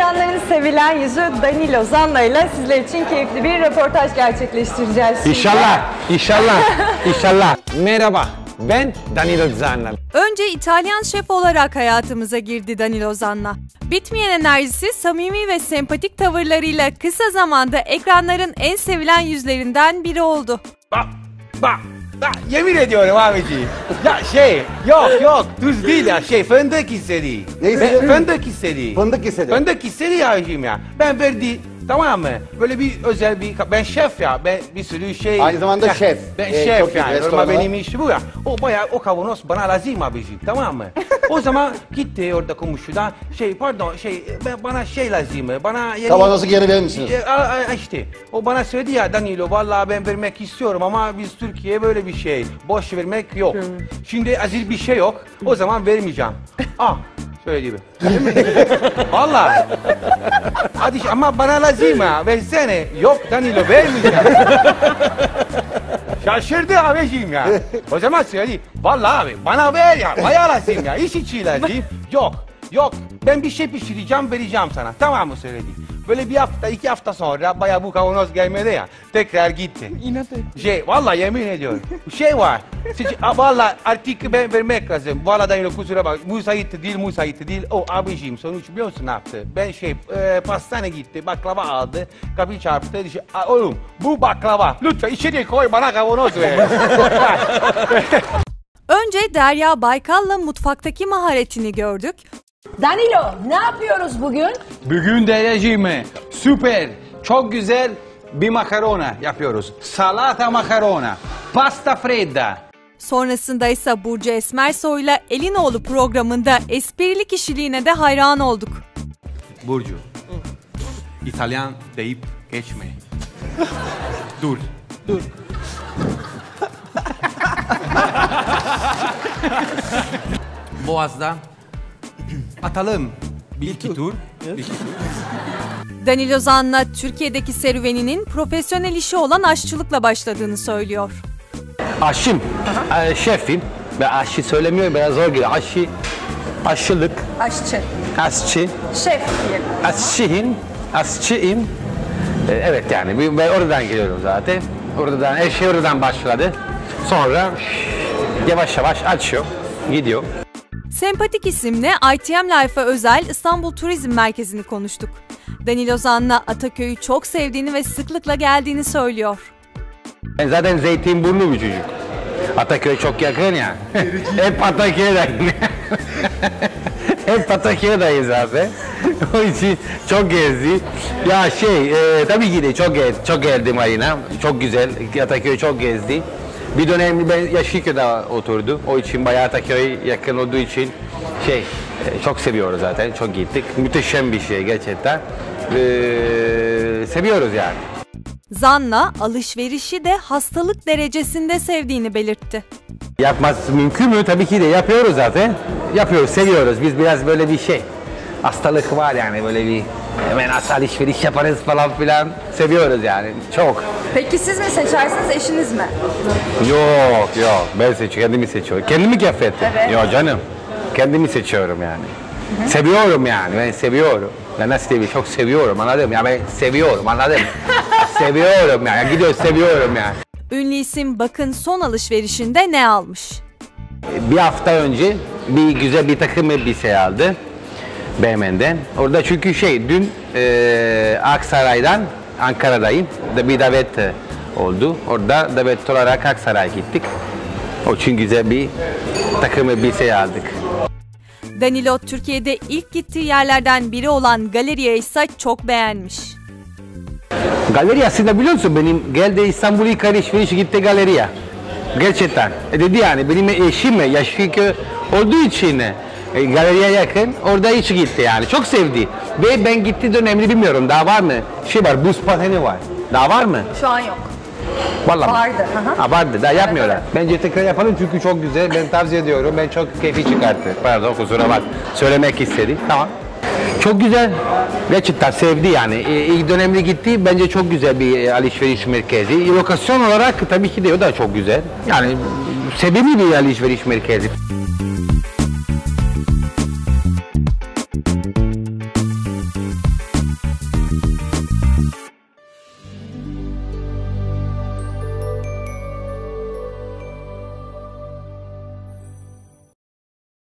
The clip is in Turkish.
Ekranların sevilen yüzü Danilo Zanna ile sizler için keyifli bir röportaj gerçekleştireceğiz. şimdi. İnşallah, inşallah, inşallah. Merhaba, ben Danilo Zanna. Önce İtalyan şef olarak hayatımıza girdi Danilo Zanna. Bitmeyen enerjisi, samimi ve sempatik tavırlarıyla kısa zamanda ekranların en sevilen yüzlerinden biri oldu. Bak, bak, bak, yemin ediyorum abiciğim. Ya şey, yok yok, tuz değil ya, şey, fındık istedi. Ne istedi? Fındık istedi. Fındık istedi. Fındık istedi ya abiciğim ya. Ben verdi, tamam mı? Böyle bir özel bir, ben şef ya, ben bir sürü şey. Aynı zamanda Ya, şef. Ben Ee, şef yani, normal benim işim bu ya. O bayağı, o kavanoz bana lazım abiciğim, tamam mı? O zaman gitti orada komşuda, şey pardon, şey, ben, bana şey lazım, bana yeni... Kavanozu geri verir misiniz? E, a- a- işte o bana söyledi ya Danilo vallahi ben vermek istiyorum ama biz Türkiye böyle bir şey boş vermek yok. Şimdi azil bir şey yok o zaman vermeyeceğim. ah söyledi gibi. Vallahi. Hadi ama bana lazım ha versene. Yok Danilo vermeyeceğim. Şaşırdı abiciğim ya. O zaman söyledi. Vallahi abi bana ver ya. Bayağı lazım ya. İş için lazım. Yok. Yok. Ben bir şey pişireceğim vereceğim sana. Tamam mı söyledi. Böyle bir hafta iki hafta sonra bayağı bu kavanoz gelmedi ya. Tekrar gitti. İnat etti. Şey vallahi yemin ediyorum. Şey var. Siz, a, vallahi artık ben vermek lazım. Vallahi Danilo kusura bak. Müsait değil müsait değil. O abiciğim sonuç biliyor musun ne yaptı? Ben şey e, pastane gitti baklava aldı. Kapıyı çarptı. Dedi, şey, "Aa, oğlum bu baklava. Lütfen içeriye koy bana kavanoz ver. Önce Derya Baykal'la mutfaktaki maharetini gördük. Danilo ne yapıyoruz bugün? Bugün derecemi süper, çok güzel bir makarona yapıyoruz. Salata makarona, pasta fredda. Sonrasında ise Burcu Esmersoy'la Elinoğlu programında esprili kişiliğine de hayran olduk. Burcu. İtalyan deyip geçme. Dur. Dur. Boğaz'da atalım bir iki tur. Bir iki tur. Danilo Zanna Türkiye'deki serüveninin profesyonel işi olan aşçılıkla başladığını söylüyor. Aşçım, e, şefim. Ben aşçı söylemiyorum, biraz zor geliyor. Aşçı, aşçılık, Aşçı, aşçı, şef diyelim. aşçıyım, aşçıyım. E, evet yani ben ben oradan geliyorum zaten. Oradan, her şey oradan başladı. Sonra yavaş yavaş açıyor, gidiyor. Sempatik isimle ITM Life'a özel İstanbul Turizm Merkezi'ni konuştuk. Danilo Zanna Ataköy'ü çok sevdiğini ve sıklıkla geldiğini söylüyor. Ben zaten Zeytinburnu bir çocuk. Ataköy çok yakın ya. Hep Ataköy'deyim. Hep Ataköy'deyim zaten. o için çok gezdi. Ya şey, e, tabii ki de çok gez, çok geldim Marina. Çok güzel. Ataköy çok gezdi. Bir dönem ben Yaşıköy'de oturdum. O için bayağı Ataköy yakın olduğu için şey e, çok seviyoruz zaten. Çok gittik. Müthişem bir şey gerçekten. E, seviyoruz yani. Zanna alışverişi de hastalık derecesinde sevdiğini belirtti. Yapması mümkün mü? Tabii ki de yapıyoruz zaten. Yapıyoruz, seviyoruz. Biz biraz böyle bir şey. Hastalık var yani böyle bir hemen alışveriş yaparız falan filan. Seviyoruz yani çok. Peki siz mi seçersiniz, eşiniz mi? Yok yok ben seçiyorum, kendimi seçiyorum. Kendimi keffettim. Evet. Yok canım. Kendimi seçiyorum yani. Seviyorum yani ben seviyorum. Ben nasıl diyeyim çok seviyorum anladın mı? Ya ben seviyorum anladın mı? seviyorum yani gidiyor seviyorum yani. Ünlü isim bakın son alışverişinde ne almış? bir hafta önce bir güzel bir takım elbise aldı BM'den. Orada çünkü şey dün e, Aksaray'dan Ankara'dayım. Da bir davet e, oldu. Orada davet olarak Aksaray'a gittik. O için güzel bir takım elbise aldık. Danilo Türkiye'de ilk gittiği yerlerden biri olan galeriye ise çok beğenmiş. Galeri aslında biliyor musun benim geldi İstanbul ilk alışveriş gitti galeriye. Gerçekten. E dedi yani benim eşim yaşlı olduğu için e, galeriye yakın orada hiç gitti yani. Çok sevdi. Ve ben gitti dönemli bilmiyorum daha var mı? Şey var buz pateni var. Daha var mı? Şu an yok. Vallahi? Vardı, hı. Ha vardı. Daha yapmıyorlar. Bence tekrar yapalım çünkü çok güzel. Ben tavsiye ediyorum. Ben çok keyfi çıkarttı. Pardon kusura bak. Söylemek istedim. Tamam. Çok güzel. Gerçekten sevdi yani. E, ilk dönemde gitti. Bence çok güzel bir e, alışveriş merkezi. E, lokasyon olarak tabii ki de o da çok güzel. Yani sevimli bir alışveriş merkezi.